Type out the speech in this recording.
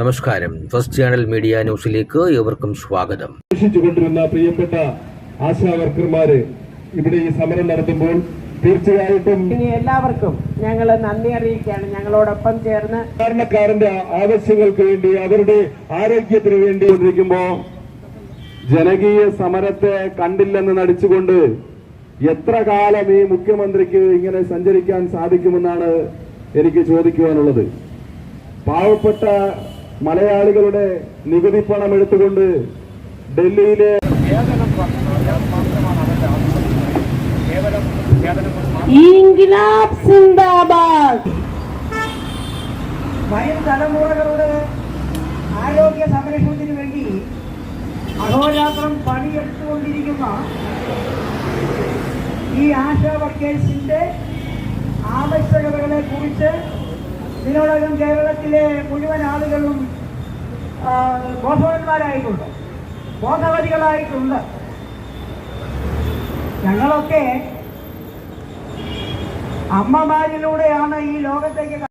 നമസ്കാരം. First channel media ന്യൂസിലേക്ക് ഏവർക്കും സ്വാഗതം. കൊണ്ടിരുന്ന പ്രിയപ്പെട്ട ആശാ വർക്കർമാര് ഇവിടെ ഈ സമരം നടത്തുമ്പോൾ തീർച്ചയായിട്ടും ഇനി എല്ലാവർക്കും ഞങ്ങൾ നന്ദി അറിയിക്കുകയാണ്. ഞങ്ങളോടൊപ്പം ചേർന്ന് സാധാരണക്കാരന്റെ ആവശ്യങ്ങൾക്ക് വേണ്ടി അവരുടെ ആരോഗ്യത്തിന് വേണ്ടി കൊണ്ടിരിക്കുമ്പോ ജനകീയ സമരത്തെ കണ്ടില്ലെന്ന് നടിച്ചുകൊണ്ട് എത്ര കാലം ഈ മുഖ്യമന്ത്രിക്ക് ഇങ്ങനെ സഞ്ചരിക്കാൻ സാധിക്കുമെന്നാണ് എനിക്ക് ചോദിക്കുവാനുള്ളത്. പാവപ്പെട്ട മലയാളികളുടെ നികുതി പണം എടുത്തുകൊണ്ട് ഡൽഹിയിലെ വരും തലമുറകളുടെ ആരോഗ്യ സംരക്ഷണത്തിന് വേണ്ടി അഹോരാത്രം പണിയെടുത്തുകൊണ്ടിരിക്കുന്ന ഈ ആശാ വർക്കേഴ്സിന്റെ ആവശ്യകതകളെ കുറിച്ച് ഇതിനോടകം കേരളത്തിലെ ബോധവാന്മാരായിട്ടുണ്ട്. ബോധവതികളായിട്ടുണ്ട് ഞങ്ങളൊക്കെ അമ്മമാരിലൂടെയാണ് ഈ ലോകത്തേക്ക്